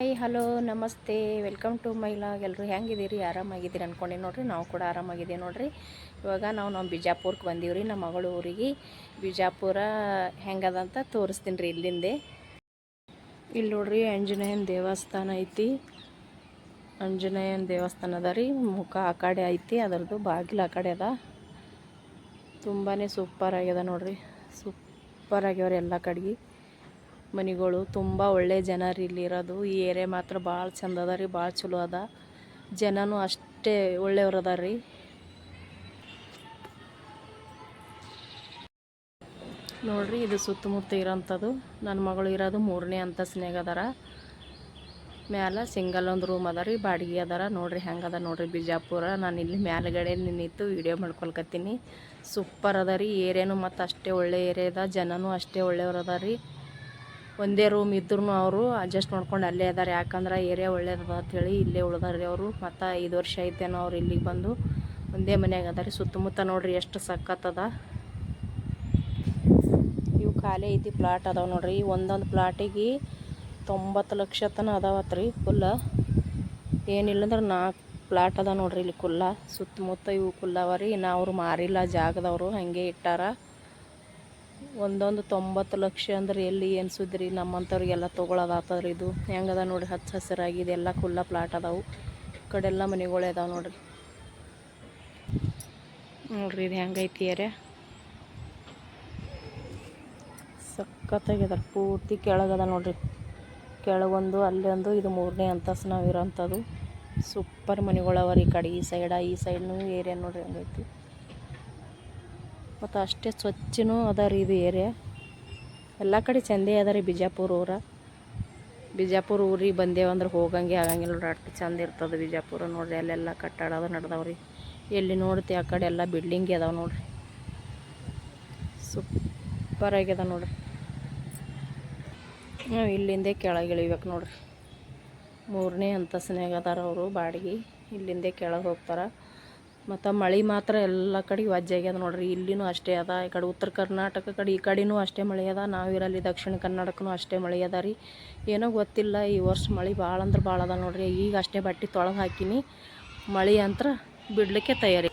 Hi hello ನಮಸ್ತೆ. Welcome to my log ಎಲ್ಲರೂ ಹೆಂಗಿದ್ದೀರಿ? ಆರಾಮಾಗಿದ್ದೀರಿ ಅಂದ್ಕೊಂಡೆ ನೋಡ್ರಿ, ನಾವು ಕೂಡ ಆರಾಮಾಗಿದ್ದೀವಿ ನೋಡ್ರಿ. ಇವಾಗ ನಾವು ನಮ್ಮ ಬಿಜಾಪುರಕ್ಕೆ ರೀ ನಮ್ಮ ಮಗಳ ಊರಿಗೆ. ಬಿಜಾಪುರ ಹೆಂಗದಂತ ತೋರಿಸ್ತೀನಿ ರೀ ಇಲ್ಲಿಂದೆ. ಇಲ್ಲಿ ನೋಡ್ರಿ, ಆಂಜನೇಯನ ದೇವಸ್ಥಾನ ಐತಿ. ಆಂಜನೇಯನ ದೇವಸ್ಥಾನ ಅದ ರೀ. ಮುಖ ಆ ಕಡೆ ಐತಿ, ಅದರದ್ದು ಬಾಗಿಲು ಆ ಕಡೆ ಅದ. ತುಂಬಾ ಸೂಪರ್ ಆಗ್ಯದ ನೋಡ್ರಿ. ಸೂಪರ್ ಆಗ್ಯಾವ್ರಿ ಎಲ್ಲ ಕಡೆಗೆ. ಮನೆಗಳು ತುಂಬ ಒಳ್ಳೆ ಜನ ಇಲ್ಲಿರೋದು ಈ ಏರಿಯಾ ಮಾತ್ರ ಭಾಳ ಚಂದ ಅದ ರೀ, ಭಾಳ ಚಲೋ ಅದ. ಜನನೂ ಅಷ್ಟೇ ಒಳ್ಳೆಯವ್ರು ರೀ. ನೋಡ್ರಿ, ಇದು ಸುತ್ತಮುತ್ತ ಇರೋಂಥದ್ದು. ನನ್ನ ಮಗಳು ಇರೋದು ಮೂರನೇ ಅಂತಸ್ನ್ಯಾಗ ಅದಾರ. ಮ್ಯಾಲ ಸಿಂಗಲ್ ಒಂದು ರೂಮ್ ಅದ ರೀ, ಬಾಡಿಗೆ ಅದಾರ. ನೋಡ್ರಿ ಹೆಂಗದ ನೋಡ್ರಿ ಬಿಜಾಪುರ. ನಾನು ಇಲ್ಲಿ ಮ್ಯಾಲಗಡೆ ನಿಂತು ವಿಡಿಯೋ ಮಾಡ್ಕೊಳ್ಕತ್ತೀನಿ. ಸೂಪರ್ ಅದ ರೀ, ಏರಿಯಾನು ಮತ್ತು ಅಷ್ಟೇ ಒಳ್ಳೆ ಏರಿಯಾ ಅದ. ಜನನೂ ಅಷ್ಟೇ ಒಳ್ಳೆಯವ್ರು ಅದ ರೀ. ಒಂದೇ ರೂಮ್ ಇದ್ರೂ ಅವರು ಅಡ್ಜಸ್ಟ್ ಮಾಡ್ಕೊಂಡು ಅಲ್ಲೇ ಅದಾರೆ. ಯಾಕಂದ್ರೆ ಏರಿಯಾ ಒಳ್ಳೇದದ ಹೇಳಿ ಇಲ್ಲೇ ಉಳ್ದಾರ್ರಿ ಅವರು. ಮತ್ತು ಐದು ವರ್ಷ ಐತೇನೋ ಅವ್ರು ಇಲ್ಲಿಗೆ ಬಂದು. ಒಂದೇ ಮನೆಯಾಗ ಅದಾರಿ ಸುತ್ತಮುತ್ತ ನೋಡ್ರಿ ಎಷ್ಟು ಸಖತ್ತದ ಇವು ಖಾಲಿ ಐತಿ ಪ್ಲಾಟ್ ಅದಾವೆ ನೋಡ್ರಿ. ಒಂದೊಂದು ಪ್ಲಾಟಿಗೆ ತೊಂಬತ್ತು ಲಕ್ಷ ತನ ಅದಾವತ್ ರೀ ಫುಲ್ಲ ಏನಿಲ್ಲ ಅಂದ್ರೆ ನಾಲ್ಕು ಪ್ಲಾಟ್ ಅದ ನೋಡ್ರಿ ಇಲ್ಲಿ ಕುಲ್ಲ. ಸುತ್ತಮುತ್ತ ಇವು ಕುಲ್ಲವ ರೀ. ಇನ್ನು ಅವ್ರು ಮಾರಿಲ್ಲ ಜಾಗದವರು. ಹಾಗೆ ಇಟ್ಟಾರ. ಒಂದೊಂದು ತೊಂಬತ್ತು ಲಕ್ಷ ಅಂದ್ರೆ ಎಲ್ಲಿ ಏನು ಸುದ್ರಿ ನಮ್ಮಂಥವ್ರಿಗೆಲ್ಲ ತೊಗೊಳೋದಾತದ್ರಿ ಇದು. ಹೆಂಗದ ನೋಡ್ರಿ? ಹಚ್ಚ ಹಸಿರಾಗಿ ಇದೆಲ್ಲ ಕುಲ್ಲ ಪ್ಲಾಟ್ ಅದಾವು. ಕಡೆಲ್ಲ ಮನೆಗಳೇ ಅದಾವೆ ನೋಡ್ರಿ. ನೋಡ್ರಿ ಇದು ಹೆಂಗೈತಿ ಏರಿಯಾ ಸಖತ್ತಾಗ್ಯದ ಪೂರ್ತಿ ಕೆಳಗದ ನೋಡ್ರಿ. ಕೆಳಗೊಂದು, ಅಲ್ಲೊಂದು, ಇದು ಮೂರನೇ ಅಂತಸ್ತು ನಾವು ಇರೋಂಥದ್ದು. ಸೂಪರ್ ಮನೆಗಳವ ಈ ಕಡೆ. ಈ ಸೈಡ ಈ ಸೈಡ್ನು ಏರಿಯಾ ನೋಡ್ರಿ ಹಂಗೈತಿ. ಮತ್ತು ಅಷ್ಟೇ ಸ್ವಚ್ಛನೂ ಅದ ರೀ ಇದು ಏರಿಯಾ. ಎಲ್ಲ ಕಡೆ ಚಂದೇ ಅದ ರೀ ಬಿಜಾಪುರ ಊರ. ಬಿಜಾಪುರ ಊರಿಗೆ ಬಂದೇವಂದ್ರೆ ಹೋಗಂಗೆ ಆಗಂಗಿಲ್ಲ ನೋಡ್ರಿ, ಅಷ್ಟು ಚಂದ ಇರ್ತದೆ ಬಿಜಾಪುರ ನೋಡ್ರಿ, ಅಲ್ಲೆಲ್ಲ ಕಟ್ಟಡ ಅದು ನಡ್ದಾವ್ರಿ ಎಲ್ಲಿ ನೋಡ್ತಿ ಆ ಕಡೆ ಎಲ್ಲ ಬಿಲ್ಡಿಂಗ್ ಅದಾವೆ ನೋಡ್ರಿ. ಸೂಪರ್ ಆಗ್ಯದ ನೋಡ್ರಿ. ನಾವು ಇಲ್ಲಿಂದೇ ಕೆಳಗೆ ಇಳಿಬೇಕು ನೋಡ್ರಿ. ಮೂರನೇ ಅಂತಸ್ನಾಗ ಅದಾರ ಅವರು, ಬಾಡಿಗೆ. ಇಲ್ಲಿಂದೇ ಕೆಳಗೆ ಹೋಗ್ತಾರೆ. ಮತ್ತು ಮಳೆ ಮಾತ್ರ ಎಲ್ಲ ಕಡೆ ವಜ್ಜಾಗ್ಯದ ನೋಡ್ರಿ. ಇಲ್ಲಿನೂ ಅಷ್ಟೇ ಅದ, ಈ ಕಡೆ ಉತ್ತರ ಕರ್ನಾಟಕ ಕಡೆ ಈ ಕಡೆನೂ ಅಷ್ಟೇ ಮಳೆ ಅದ ನಾವಿರಲ್ಲಿ ದಕ್ಷಿಣ ಕನ್ನಡಕ್ಕೂ ಅಷ್ಟೇ ಮಳೆ ಅದ ರೀ. ಏನೋ ಗೊತ್ತಿಲ್ಲ, ಈ ವರ್ಷ ಮಳೆ ಭಾಳ ಅಂದ್ರೆ ಭಾಳ ಅದ ನೋಡ್ರಿ. ಈಗ ಅಷ್ಟೇ ಬಟ್ಟೆ ತೊಳೆದು ಹಾಕಿನಿ, ಮಳೆ ಅಂತ್ರ ಬಿಡಲಿಕ್ಕೆ ತಯಾರಿ.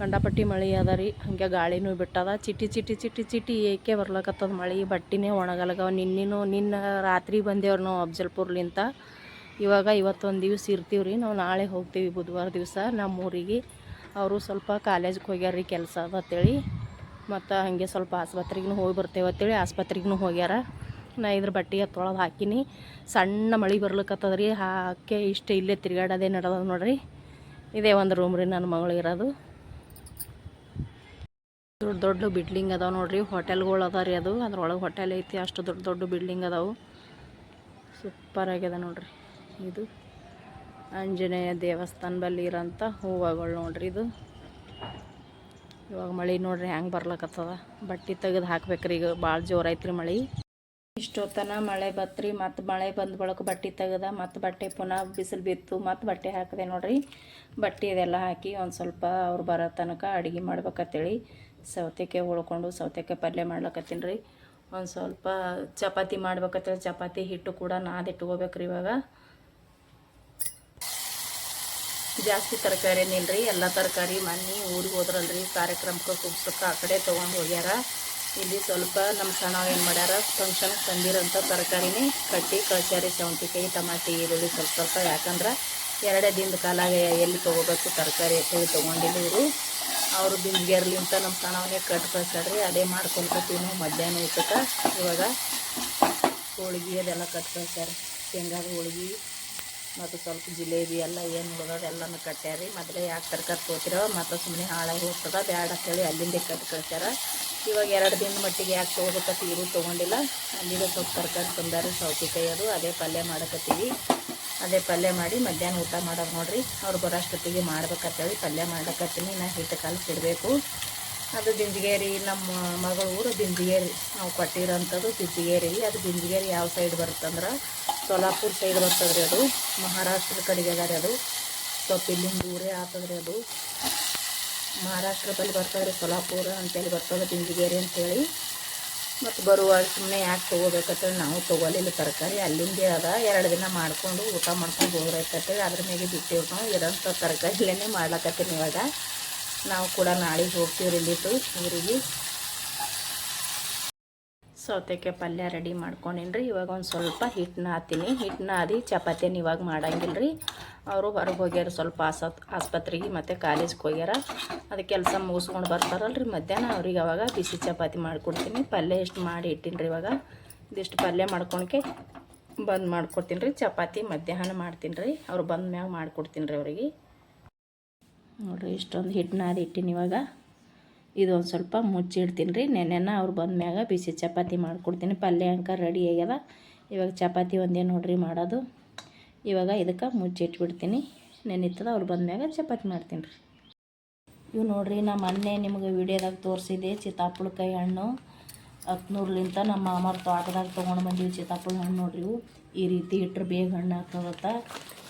ಕಂಡಪಟ್ಟಿ ಮಳೆ ಅದ ರೀ, ಹಾಗೆ ಗಾಳಿನೂ ಬಿಟ್ಟದ. ಚಿಟಿ ಚಿಟಿ ಚಿಟಿ ಚಿಟಿ ಏಕೆ ಬರ್ಲಕತ್ತದ ಮಳೆ, ಬಟ್ಟಿನೇ ಒಣಗಲ್ಗವ. ನಿನ್ನೆನೂ, ನಿನ್ನ ರಾತ್ರಿ ಬಂದೇವ್ರು ನಾವು ಅಫ್ಜಲ್ಪುರ್ಲಿಂತ. ಇವಾಗ ಇವತ್ತೊಂದು ದಿವ್ಸ ಇರ್ತೀವಿ ರೀ ನಾವು ನಾಳೆ ಹೋಗ್ತೀವಿ ಬುಧವಾರ ದಿವಸ ನಮ್ಮ ಊರಿಗೆ ಅವರು ಸ್ವಲ್ಪ ಕಾಲೇಜ್ಗೆ ಹೋಗ್ಯಾರ ರೀ ಕೆಲಸ ಅಂತೇಳಿ. ಮತ್ತು ಹಾಗೆ ಸ್ವಲ್ಪ ಆಸ್ಪತ್ರೆಗೂ ಹೋಗಿ ಬರ್ತೇವೆ ಅಂತೇಳಿ ಆಸ್ಪತ್ರೆಗೂ ಹೋಗ್ಯಾರ. ನಾ ಇದ್ರ ಬಟ್ಟೆ ಹತ್ತೊಳಗೆ ಹಾಕಿನಿ. ಸಣ್ಣ ಮಳೆ ಬರ್ಲಿಕ್ಕತ್ತದ ರೀ ಹಾಕಿ ಇಷ್ಟು ಇಲ್ಲೇ ತಿರುಗಾಡೋದೇ ನಡೆದ ನೋಡ್ರಿ. ಇದೇ ಒಂದು ರೂಮ್ ರೀ ನನ್ನ ಮಗಳು ಇರೋದು. ದೊಡ್ಡ ದೊಡ್ಡ ಬಿಲ್ಡಿಂಗ್ ಅದಾವೆ ನೋಡ್ರಿ ಹೋಟೆಲ್ಗಳು ಅದ ರೀ ಅದು. ಅದ್ರೊಳಗೆ ಹೋಟೆಲ್ ಐತಿ, ಅಷ್ಟು ದೊಡ್ಡ ದೊಡ್ಡ ಬಿಲ್ಡಿಂಗ್ ಅದಾವೆ. ಸೂಪರ್ ಆಗ್ಯದ ನೋಡ್ರಿ. ಇದು ಆಂಜನೇಯ ದೇವಸ್ಥಾನ ಬಲ್ಲಿ ಇರೋಂಥ ಹೂವುಗಳು ನೋಡ್ರಿ ಇದು. ಇವಾಗ ಮಳೆ ನೋಡ್ರಿ ಹೆಂಗೆ ಬರ್ಲಕತ್ತದ. ಬಟ್ಟೆ ತೆಗೆದು ಹಾಕ್ಬೇಕ್ರಿ ಈಗ ಭಾಳ ಜೋರಾಯ್ತ್ರಿ ಮಳೆ. ಇಷ್ಟೊತ್ತನ ಮಳೆ ಬತ್ರಿ, ಮತ್ತು ಮಳೆ ಬಂದ ಬಳಕ ಬಟ್ಟೆ ತೆಗೆದ, ಮತ್ತು ಬಟ್ಟೆ ಪುನಃ ಬಿಸಿಲು ಬಿತ್ತು, ಮತ್ತು ಬಟ್ಟೆ ಹಾಕಿದೆ ನೋಡ್ರಿ. ಬಟ್ಟೆ ಇದೆಲ್ಲ ಹಾಕಿ ಒಂದು ಸ್ವಲ್ಪ ಅವ್ರು ಬರೋ ತನಕ ಅಡುಗೆ ಮಾಡ್ಬೇಕತ್ತೇಳಿ ಸೌತೆಕಾಯಿ ಉಳ್ಕೊಂಡು ಸೌತೆಕಾಯಿ ಪಲ್ಯ ಮಾಡ್ಲಕತ್ತೀನಿ ರೀ. ಒಂದು ಸ್ವಲ್ಪ ಚಪಾತಿ ಮಾಡ್ಬೇಕತ್ತೇಳಿ ಚಪಾತಿ ಹಿಟ್ಟು ಕೂಡ ನಾದಿಟ್ಕೋಬೇಕ್ರಿ ಇವಾಗ. ಜಾಸ್ತಿ ತರಕಾರಿ ಏನಿಲ್ಲ ರೀ ಎಲ್ಲ ತರಕಾರಿ ಮನೆ ಊರಿಗೆ ಹೋದ್ರಲ್ರಿ, ಕಾರ್ಯಕ್ರಮಕ್ಕೆ ಕುಗ್ಸಕ್ಕೆ ಆ ಕಡೆ ತೊಗೊಂಡು ಹೋಗ್ಯಾರ. ಇಲ್ಲಿ ಸ್ವಲ್ಪ ನಮ್ಮ ಸಣ್ಣ ಏನು ಮಾಡ್ಯಾರ ಫಂಕ್ಷನ್ ತಂದಿರೋಂಥ ತರಕಾರಿನೇ ಕಟ್ಟಿ ಕಳ್ಸ್ಯಾರಿ ಸೌಂತಿಕಾಯಿ ಟಮಾಟಿ, ಈರುಳ್ಳಿ ಸ್ವಲ್ಪ ಸ್ವಲ್ಪ. ಯಾಕಂದ್ರೆ ಎರಡೇ ದಿನದ ಕಾಲಾಗ ಎಲ್ಲಿ ತೊಗೋಬೇಕು ತರಕಾರಿ ಅಂತೇಳಿ ತೊಗೊಂಡಿಲ್ಲ ಇವರು. ಅವರು ಬಿಂದಿಗೆರ್ಲಿಂತ ನಮ್ಮ ಸಣ್ಣವನ್ನೇ ಕಟ್ ಕಳ್ಸ್ಯಾರ್ರಿ. ಅದೇ ಮಾಡ್ಕೊಳ್ಕೊತೀವಿ ನಾವು ಮಧ್ಯಾಹ್ನ ಊಟಕ್ಕೆ. ಇವಾಗ ಹೋಳಿಗೆ ಅದೆಲ್ಲ ಕಟ್ ಕಳ್ಸ್ಯಾರ. ಶೇಂಗಾದ ಹೋಳ್ಗೆ ಮತ್ತು ಸ್ವಲ್ಪ ಜಿಲೇಬಿ ಎಲ್ಲ ಏನು ಉಳಿದ ಎಲ್ಲನೂ ಕಟ್ಟ್ಯಾರಿ ಮೊದಲೇ ಯಾಕೆ ತರಕಾರಿ ತೋತಿರೋ ಮತ್ತು ಸುಮ್ಮನೆ ಹಾಳಾಗಿ ಹೋಗ್ತದೆ ಬೇಡ ಅಂತೇಳಿ ಅಲ್ಲಿಂದ ಕಟ್ ಕಳ್ಸ್ಯಾರ ಇವಾಗ ಎರಡು ದಿನ ಮಟ್ಟಿಗೆ ಯಾಕೆ ತೊಗೋಬೇಕಂತ ಇರು ತೊಗೊಂಡಿಲ್ಲ ಅಲ್ಲಿಗೆ ಸ್ವಲ್ಪ ತರಕಾರಿ ತಂದಾರಿ ಸೌತೆಕಾಯಿ ಅದು ಅದೇ ಪಲ್ಯ ಮಾಡಕತ್ತೀವಿ. ಅದೇ ಪಲ್ಯ ಮಾಡಿ ಮಧ್ಯಾಹ್ನ ಊಟ ಮಾಡೋದು ನೋಡ್ರಿ, ಅವ್ರು ಬರೋಷ್ಟೊತ್ತಿಗೆ ಮಾಡ್ಬೇಕಂತೇಳಿ ಪಲ್ಯ ಮಾಡಕತ್ತೀನಿ ನಾ ಹಿಟ್ಟು ಕಲಿಸಿಡ್ಬೇಕು ಅದು ಬಿಂದಿಗೇರಿ, ನಮ್ಮ ಮಗಳ ಊರು ಬಿಂದಿಗೇರಿ, ನಾವು ಕೊಟ್ಟಿರೋಂಥದ್ದು ಬಿಂದಿಗೇರಿ. ಅದು ಬಿಂದಿಗೇರಿ ಯಾವ ಸೈಡ್ ಬರುತ್ತಂದ್ರೆ ಸೋಲಾಪುರ ಸೈಡ್ ಬರ್ತದೆ ಅದು. ಮಹಾರಾಷ್ಟ್ರದ ಕಡೆಗೆ ಅದ ರೀ ಅದು. ಸ್ವಲ್ಪ ಇಲ್ಲಿಂದ ದೂರೇ ಆಗ್ತದೆ ಅದು. ಮಹಾರಾಷ್ಟ್ರದಲ್ಲಿ ಬರ್ತದೆ ರೀ ಸೋಲಾಪುರ ಅಂತೇಳಿ ಬರ್ತದೆ ಬಿಂದಿಗೇರಿ ಅಂತೇಳಿ ಮತ್ತು ಬರುವಾಗ ಸುಮ್ಮನೆ ಯಾಕೆ ತೊಗೋಬೇಕಂತೇಳಿ ನಾವು ತೊಗೊಲಿಲ್ಲ ತರಕಾರಿ. ಅಲ್ಲಿಂದೇ ಅದ. ಎರಡು ದಿನ ಮಾಡಿಕೊಂಡು ಊಟ ಮಾಡ್ಕೊಂಡು ಹೋಗ್ರೈತಂತೇಳಿ ಅದ್ರ ಮೇಲೆ ಬಿಟ್ಟಿವಿ ನಾವು. ಇರೋಂಥ ತರಕಾರಿಲೇ ಮಾಡ್ಲಾಕತ್ತೀನಿ ಇವಾಗ. ನಾವು ಕೂಡ ನಾಳೆಗೆ ಹೋಗ್ತೀವಿ ಇಲ್ಲಿಟ್ಟು ಊರಿಗೆ. ಸೌತೆಕಾಯಿ ಪಲ್ಯ ರೆಡಿ ಮಾಡ್ಕೊಂಡಿನ್ರಿ. ಇವಾಗ ಒಂದು ಸ್ವಲ್ಪ ಹಿಟ್ಟನ್ನ ಹಾತೀನಿ ಹಿಟ್ಟನ್ನ ಹಾದಿ ಚಪಾತಿನ ಇವಾಗ ಮಾಡಂಗಿಲ್ಲ ರೀ ಅವರು ಹೊರಗೆ ಹೋಗ್ಯಾರ ಸ್ವಲ್ಪ ಆಸ ಆಸ್ಪತ್ರೆಗೆ ಮತ್ತು ಕಾಲೇಜ್ಗೆ ಹೋಗ್ಯಾರ. ಅದು ಕೆಲಸ ಮುಗಿಸ್ಕೊಂಡು ಬರ್ತಾರಲ್ಲ ರೀ ಮಧ್ಯಾಹ್ನ. ಅವ್ರಿಗೆ ಅವಾಗ ಬಿಸಿ ಚಪಾತಿ ಮಾಡಿಕೊಡ್ತೀನಿ. ಪಲ್ಯ ಎಷ್ಟು ಮಾಡಿ ಇಟ್ಟಿನಿ ರೀ ಇವಾಗ ಇದಿಷ್ಟು ಪಲ್ಯ ಮಾಡ್ಕೊಳಕ್ಕೆ ಬಂದು ಮಾಡ್ಕೊಡ್ತೀನಿ ರೀ ಚಪಾತಿ ಮಧ್ಯಾಹ್ನ ಮಾಡ್ತೀನಿ ರೀ ಅವ್ರು ಬಂದ ಮ್ಯಾಗ ಮಾಡ್ಕೊಡ್ತೀನಿ ರೀ ಅವ್ರಿಗೆ. ನೋಡಿರಿ ಇಷ್ಟೊಂದು ಹಿಟ್ಟನ್ನ ಅದು ಇಟ್ಟಿನಿ ಇವಾಗ. ಇದೊಂದು ಸ್ವಲ್ಪ ಮುಚ್ಚಿಡ್ತೀನಿ ರೀ ನೆನೆನ ಅವ್ರು ಬಂದ ಮ್ಯಾಗ ಬಿಸಿ ಚಪಾತಿ ಮಾಡ್ಕೊಡ್ತೀನಿ. ಪಲ್ಯ ಅಂಕ ರೆಡಿ ಆಗ್ಯದ. ಇವಾಗ ಚಪಾತಿ ಒಂದೇ ನೋಡ್ರಿ ಮಾಡೋದು. ಇವಾಗ ಇದಕ್ಕೆ ಮುಚ್ಚಿಟ್ಬಿಡ್ತೀನಿ. ನೆನಿತದ ಅವ್ರು ಬಂದ ಮ್ಯಾಗ ಚಪಾತಿ ಮಾಡ್ತೀನಿ ರೀ ಇವು ನೋಡ್ರಿ ನಾ ಮೊನ್ನೆ ನಿಮಗೆ ವಿಡಿಯೋದಾಗ ತೋರಿಸಿದೆ ಚಿತ್ತಾಪುಳಕಾಯಿ ಹಣ್ಣು. ಹತ್ನೂರ್ಲಿಂತ ನಮ್ಮ ಮಾಮಾರ ತೋಟದಾಗ ತೊಗೊಂಡು ಬಂದೀವಿ ಚಿತ್ತಾಪುಳ ಹಣ್ಣು ನೋಡ್ರಿ ಇವು. ಈ ರೀತಿ ಇಟ್ಟರೆ ಬೇಗ ಹಣ್ಣು ಆಗ್ತದತ್ತ.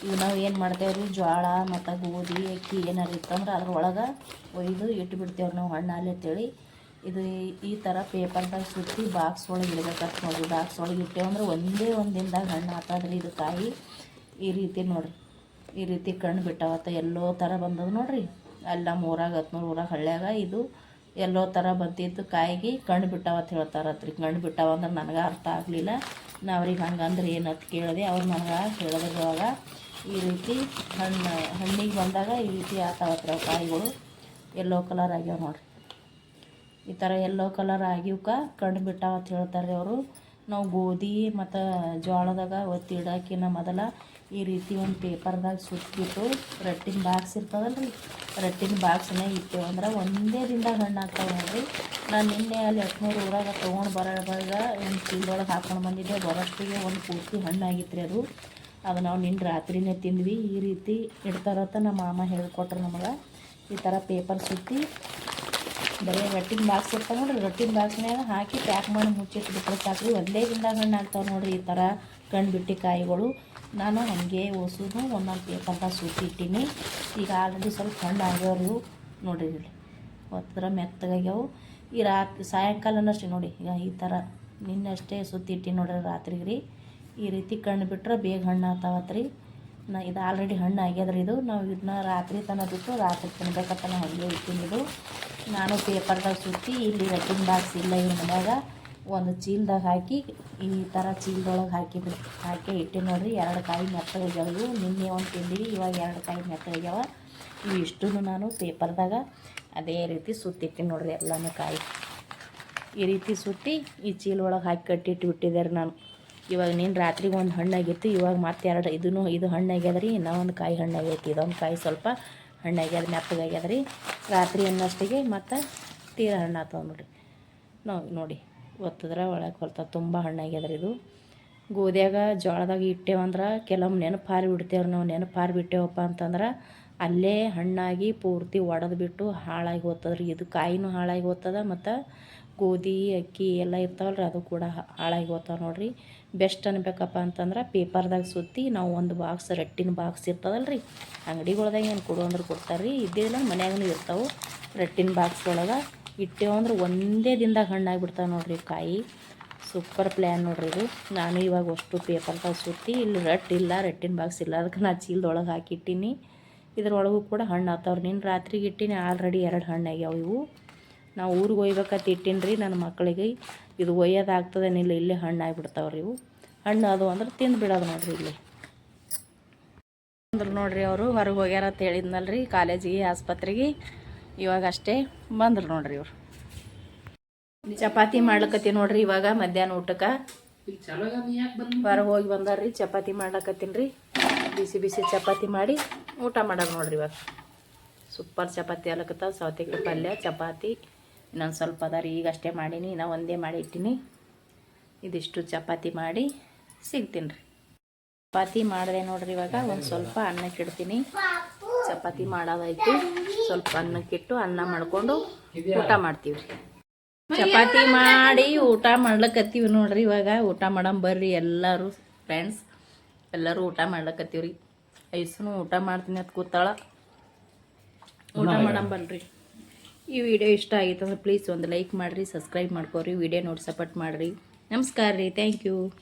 ಇವು ನಾವು ಏನು ಮಾಡ್ತೇವೆ ರೀ ಜೋಳ ಮತ್ತು ಗೋಧಿ, ಅಕ್ಕಿ ಏನಾರು ಇತ್ತಂದ್ರೆ ಅದ್ರೊಳಗೆ ಒಯ್ದು ಇಟ್ಟು ಬಿಡ್ತೇವೆ ನಾವು ಹಣ್ಣು ಅಂತೇಳಿ. ಇದು ಈ- ಥರ ಪೇಪರ್ದಾಗ ಸುತ್ತಿ ಬಾಕ್ಸ್ ಒಳಗೆ ಇಡ್ಬೇಕಂತ ನೋಡಿರಿ. ಬಾಕ್ಸ್ ಒಳಗೆ ಇಟ್ಟೇವೆ ಅಂದ್ರೆ ಒಂದೇ ಒಂದು ದಿನದಾಗ ಹಣ್ಣು ಹಾಕಾದ್ರಿ ಇದು ಕಾಯಿ ಈ ರೀತಿ ನೋಡಿರಿ. ಈ ರೀತಿ ಕಣ್ಣು ಬಿಟ್ಟಾವತ್ತ. ಎಲ್ಲೋ ಥರ ಬಂದದ ನೋಡಿರಿ. ಅಲ್ಲಿ ನಮ್ಮ ಊರಾಗ ಹತ್ನೂರು ಊರಾಗ ಹಳ್ಳ್ಯಾಗ ಇದು ಎಲ್ಲೋ ಥರ ಬಂದಿದ್ದು ಕಾಯಿಗೆ ಕಣ್ಣು ಬಿಟ್ಟಾವತ್ತ ಹೇಳ್ತಾರತ್ರಿ. ಕಣ್ಣು ಬಿಟ್ಟಾವಂದ್ರೆ ನನಗೆ ಅರ್ಥ ಆಗಲಿಲ್ಲ. ನಾ ಅವ್ರಿಗೆ ಹಂಗಂದ್ರೆ ಏನಂತ ಕೇಳಿದೆ ಅವ್ರು ನನಗೆ ಹೇಳಿದ್ರು ಅವಾಗ ಈ ರೀತಿ ಹಣ್ಣು, ಹಣ್ಣಿಗೆ ಬಂದಾಗ ಈ ರೀತಿ ಆತಾವತ್ರಿ ಕಾಯಿಗಳು ಎಲ್ಲೋ ಕಲರ್ ಆಗ್ಯಾವ ನೋಡ್ರಿ. ಈ ಥರ ಎಲ್ಲೋ ಕಲರ್ ಆಗಿವ್ಕೆ ಕಣ್ಣು ಬಿಟ್ಟಾವ ಅಂತ ಹೇಳ್ತಾರೆ ಅವರು. ನಾವು ಗೋಧಿ ಮತ್ತು ಜೋಳದಾಗ ಒತ್ತಿ ಇಡಾಕಿನ ಮೊದಲ ಈ ರೀತಿ ಒಂದು ಪೇಪರ್ದಾಗ ಸುತ್ತಿಟ್ಟು ರಟ್ಟಿನ ಬಾಕ್ಸ್ ಇರ್ತದಲ್ಲ ರೀ ರಟ್ಟಿನ ಬಾಕ್ಸ್ನಾಗ ಇಟ್ಟೇವೆ ಅಂದ್ರೆ ಒಂದೇ ದಿನದಾಗ ಹಣ್ಣು ಆಗ್ತಾವೆ ನಾನು ನಿನ್ನೆ ಅಲ್ಲಿ ಹತ್ನೂರು ಊರಾಗ ತೊಗೊಂಡು ಬರೋದಾಗ ಒಂದು ಚೀಲದೊಳಗೆ ಹಾಕೊಂಡು ಬಂದಿದ್ದೆ. ಬರೋಷ್ಟಿಗೆ ಒಂದು ಪೂರ್ತಿ ಹಣ್ಣಾಗಿತ್ತು ರೀ ಅದು. ಅದು ನಾವು ನಿನ್ನ ರಾತ್ರಿನೇ ತಿಂದ್ವಿ. ಈ ರೀತಿ ಇಡ್ತಾರತ್ತ ನಮ್ಮ ಮಾಮ ಹೇಳ್ಕೊಟ್ರು ನಮಗೆ. ಈ ಥರ ಪೇಪರ್ ಸುತ್ತಿ ಬರೀ ರೊಟ್ಟಿನ ಬಾಕ್ಸ್ ಇರ್ತಾವೆ ನೋಡ್ರಿ, ರೊಟ್ಟಿನ ಬಾಕ್ಸ್ನಾಗ ಹಾಕಿ ಪ್ಯಾಕ್ ಮಾಡಿ ಮುಚ್ಚಿಟ್ಬಿಟ್ರೆ ಸಾಕು. ಒಂದೇ ದಿನದಾಗ ಹಣ್ಣು ಆಗ್ತಾವೆ ನೋಡ್ರಿ ಈ ಥರ ಕಣ್ಣು ಬಿಟ್ಟು ಕಾಯಿಗಳು. ನಾನು ಹಾಗೆ ಓಸೋದು ಒಂದೊಂದು ಪೇಪರ್ದಾಗ ಸುತ್ತಿ ಇಟ್ಟೀನಿ ಈಗ ಆಲ್ರೆಡಿ ಸ್ವಲ್ಪ ಹಣ್ಣು ಆಗೋರು ನೋಡಿರಿ ಇಲ್ಲಿ ಒತ್ತರ ಮೆತ್ತಗಾಗ್ಯಾವು. ಈ ರಾತ್ರಿ ಸಾಯಂಕಾಲನಷ್ಟೇ ನೋಡಿ ಈಗ ಈ ಥರ ನಿನ್ನಷ್ಟೇ ಸುತ್ತಿ ಇಟ್ಟಿನಿ ನೋಡ್ರಿ ರಾತ್ರಿಗೆ ರೀ ಈ ರೀತಿ ಕಣ್ಣು ಬಿಟ್ಟರೆ ಬೇಗ ಹಣ್ಣು ಆಗ್ತಾವತ್ರಿ. ನಾ ಇದು ಆಲ್ರೆಡಿ ಹಣ್ಣು ಆಗ್ಯದ್ರಿ ಇದು. ನಾವು ಇದನ್ನ ರಾತ್ರಿ ತನಕ ಬಿಟ್ಟು ರಾತ್ರಿ ತಿನ್ಬೇಕತ್ತನ ಹಾಗೆ ಇಟ್ಟಿನಿ ಇದು. ನಾನು ಪೇಪರ್ದಾಗ ಸುತ್ತಿ ಇಲ್ಲಿ ರಟ್ಟಿನ ಬಾಕ್ಸ್ ಇಲ್ಲ ಇವ್ರ ಮನ್ಯಾಗ. ಒಂದು ಚೀಲ್ದಾಗ ಹಾಕಿ, ಈ ಥರ ಚೀಲ್ದೊಳಗೆ ಹಾಕಿ ಹಾಕಿ ಇಟ್ಟು ನೋಡ್ರಿ. ಎರಡು ಕಾಯಿ ಮೆತ್ತಗಾಗ್ಯಾವ ನಿನ್ನೆ ಒಂದು ತಿಂದಿವಿ ಇವಾಗ ಎರಡು ಕಾಯಿ ಮೆತ್ತಗಾಗ್ಯಾವ ಇವು ಇಷ್ಟೂ ನಾನು ಪೇಪರ್ದಾಗ ಅದೇ ರೀತಿ ಸುತ್ತಿಟ್ಟಿನಿ ನೋಡ್ರಿ ಎಲ್ಲನೂ ಕಾಯಿ. ಈ ರೀತಿ ಸುತ್ತಿ ಈ ಚೀಲ ಒಳಗೆ ಹಾಕಿ ಕಟ್ಟಿಟ್ಟು ರೀ ನಾನು. ಇವಾಗ ನೀನು ರಾತ್ರಿಗೆ ಒಂದು ಹಣ್ಣಾಗಿತ್ತು, ಇವಾಗ ಮತ್ತೆ ಎರಡು ಇದೂ ಇದು ಹಣ್ಣಾಗ್ಯದ ರೀ ಇನ್ನೊಂದು ಒಂದು ಕಾಯಿ ಹಣ್ಣಾಗೈತಿ. ಇದೊಂದು ಕಾಯಿ ಸ್ವಲ್ಪ ಹಣ್ಣಾಗ್ಯದ ಮೆತ್ತಗಾಗ್ಯದ ರೀ ರಾತ್ರಿ ಅನ್ನೋಷ್ಟಿಗೆ ಮತ್ತು ತೀರ ಹಣ್ಣು ಆಗ್ತಾವ ನೋಡಿರಿ. ನಾವು ನೋಡಿ, ಒತ್ತಿದ್ರೆ ಒಳಗೆ ಹೊಲ್ತದೆ ತುಂಬ ಹಣ್ಣಾಗ್ಯದ ರೀ ಇದು. ಗೋಧಿಯಾಗ ಜೋಳದಾಗ ಇಟ್ಟೇವಂದ್ರೆ ಕೆಲವೊಮ್ಮೆ ನೆನಪು ಹಾರಿ ಬಿಡ್ತೇವ್ರಿ ನಾವು ನೆನಪು ಹಾರಿ ಬಿಟ್ಟೇವಪ್ಪ ಅಂತಂದ್ರೆ ಅಲ್ಲೇ ಹಣ್ಣಾಗಿ ಪೂರ್ತಿ ಒಡೆದು ಬಿಟ್ಟು ಹಾಳಾಗಿ ಹೋಗ್ತದ್ರಿ ಇದು ಕಾಯಿನೂ ಹಾಳಾಗಿ ಹೋಗ್ತದ ಮತ್ತು ಗೋಧಿ, ಅಕ್ಕಿ ಎಲ್ಲ ಇರ್ತಾವಲ್ಲ ರೀ ಅದು ಕೂಡ ಹಾಳಾಗಿ ಹೋಗ್ತಾವೆ ನೋಡಿರಿ. ಬೆಸ್ಟ್ ಅನ್ಬೇಕಪ್ಪ ಅಂತಂದ್ರೆ ಪೇಪರ್ದಾಗ ಸುತ್ತಿ ನಾವು ಒಂದು ಬಾಕ್ಸ್, ರಟ್ಟಿನ ಬಾಕ್ಸ್ ಇರ್ತದಲ್ಲ ರೀ ಅಂಗಡಿಗಳ್ದಾಗ ಏನು ಕೊಡು ಅಂದ್ರೆ ಕೊಡ್ತಾರೆ ರೀ ಇದ್ದಿಲ್ಲ ಮನ್ಯಾಗೂ ಇರ್ತಾವೆ. ರಟ್ಟಿನ ಬಾಕ್ಸ್ ಒಳಗೆ ಇಟ್ಟೇವು ಅಂದ್ರೆ ಒಂದೇ ದಿನದಾಗ ಹಣ್ಣಾಗಿಬಿಡ್ತಾವೆ ನೋಡಿರಿ ಕಾಯಿ. ಸೂಪರ್ ಪ್ಲ್ಯಾನ್ ನೋಡ್ರಿ ಇದು. ನಾನು ಇವಾಗ ಅಷ್ಟು ಪೇಪರ್ದಾಗ ಸುತ್ತಿ ಇಲ್ಲಿ ರಟ್ಟಿಲ್ಲ ಇಲ್ಲ, ರಟ್ಟಿನ ಬಾಕ್ಸ್ ಇಲ್ಲ. ಅದಕ್ಕೆ ನಾನು ಚೀಲದೊಳಗೆ ಹಾಕಿಟ್ಟಿನಿ. ಇದ್ರೊಳಗೂ ಕೂಡ ಹಣ್ಣು ಆಗ್ತಾವ್ರಿ ನೀನು ರಾತ್ರಿಗೆ ಇಟ್ಟಿನಿ, ಆಲ್ರೆಡಿ ಎರಡು ಹಣ್ಣಾಗ್ಯಾವ ಇವು. ನಾವು ಊರಿಗೆ ಒಯ್ಬೇಕಂತ ಇಟ್ಟಿನಿ ರೀ ನನ್ನ ಮಕ್ಕಳಿಗೆ. ಇದು ಒಯ್ಯೋದಾಗ್ತದೇನಿಲ್ಲ ಇಲ್ಲೇ ಹಣ್ಣು ಆಗಿಬಿಡ್ತಾವ್ರಿ ಇವು. ಹಣ್ಣು ಅದು ಅಂದ್ರೆ ತಿಂದು ಬಿಡೋದು ನೋಡ್ರಿ ಇಲ್ಲಿ. ಅಂದ್ರೆ ನೋಡ್ರಿ ಅವರು ಹೊರಗೆ ಹೋಗ್ಯಾರ ಅಂತ ಹೇಳಿದ್ನಲ್ರಿ ಕಾಲೇಜಿಗೆ, ಆಸ್ಪತ್ರೆಗೆ. ಇವಾಗ ಅಷ್ಟೇ ಬಂದ್ರು ನೋಡ್ರಿ ಇವ್ರು. ಚಪಾತಿ ಮಾಡ್ಲಕತ್ತಿ ನೋಡ್ರಿ ಇವಾಗ ಮಧ್ಯಾಹ್ನ ಊಟಕ್ಕೆ. ಹೊರಗೆ ಹೋಗಿ ಬಂದಾರ್ರಿ, ಚಪಾತಿ ಮಾಡ್ಲಕತ್ತೀನಿ ರೀ ಬಿಸಿ ಬಿಸಿ ಚಪಾತಿ ಮಾಡಿ ಊಟ ಮಾಡೋದು ನೋಡ್ರಿ ಇವಾಗ. ಸೂಪರ್ ಚಪಾತಿ ಅಲಕತ್ತ ಸೌತೆಕಾಯಿ ಪಲ್ಯ, ಚಪಾತಿ. ಇನ್ನೊಂದು ಸ್ವಲ್ಪ ಅದ ರೀ ಈಗ ಅಷ್ಟೇ ಮಾಡೀನಿ, ಇನ್ನೂ ಒಂದೇ ಮಾಡಿ ಇಟ್ಟೀನಿ. ಇದಿಷ್ಟು ಚಪಾತಿ ಮಾಡಿ ಸಿಗ್ತೀನಿ ರೀ. ಚಪಾತಿ ಮಾಡಿದೆ ನೋಡ್ರಿ ಇವಾಗ, ಒಂದು ಸ್ವಲ್ಪ ಅನ್ನಕ್ಕೆ ಇಡ್ತೀನಿ. ಚಪಾತಿ ಮಾಡೋದಾಯ್ತು. ಸ್ವಲ್ಪ ಅನ್ನಕ್ಕಿಟ್ಟು ಅನ್ನ ಮಾಡ್ಕೊಂಡು ಊಟ ಮಾಡ್ತೀವಿ ರೀ. ಚಪಾತಿ ಮಾಡಿ ಊಟ ಮಾಡ್ಲಕತ್ತೀವಿ ನೋಡ್ರಿ ಇವಾಗ. ಊಟ ಮಾಡಮ್ ಬರ್ರಿ ಎಲ್ಲರೂ ಫ್ರೆಂಡ್ಸ್ ಎಲ್ಲರೂ ಊಟ ಮಾಡ್ಲಕತ್ತೀವಿ ರೀ. ಐಸನು ಊಟ ಮಾಡ್ತೀನಿ ಅಂತ ಕೂತಾಳ. ಊಟ ಮಾಡಮ್ ಬಲ್ರಿ ಈ ವಿಡಿಯೋ ಇಷ್ಟ ಆಗಿತ್ತು ಅಂದ್ರೆ ಪ್ಲೀಸ್ ಒಂದು ಲೈಕ್ ಮಾಡಿರಿ ಸಬ್ಸ್ಕ್ರೈಬ್ ಮಾಡ್ಕೋರಿ, ವಿಡಿಯೋ ನೋಡಿ ಸಪೋರ್ಟ್ ಮಾಡಿರಿ. ನಮಸ್ಕಾರ ರೀ ಥ್ಯಾಂಕ್ ಯು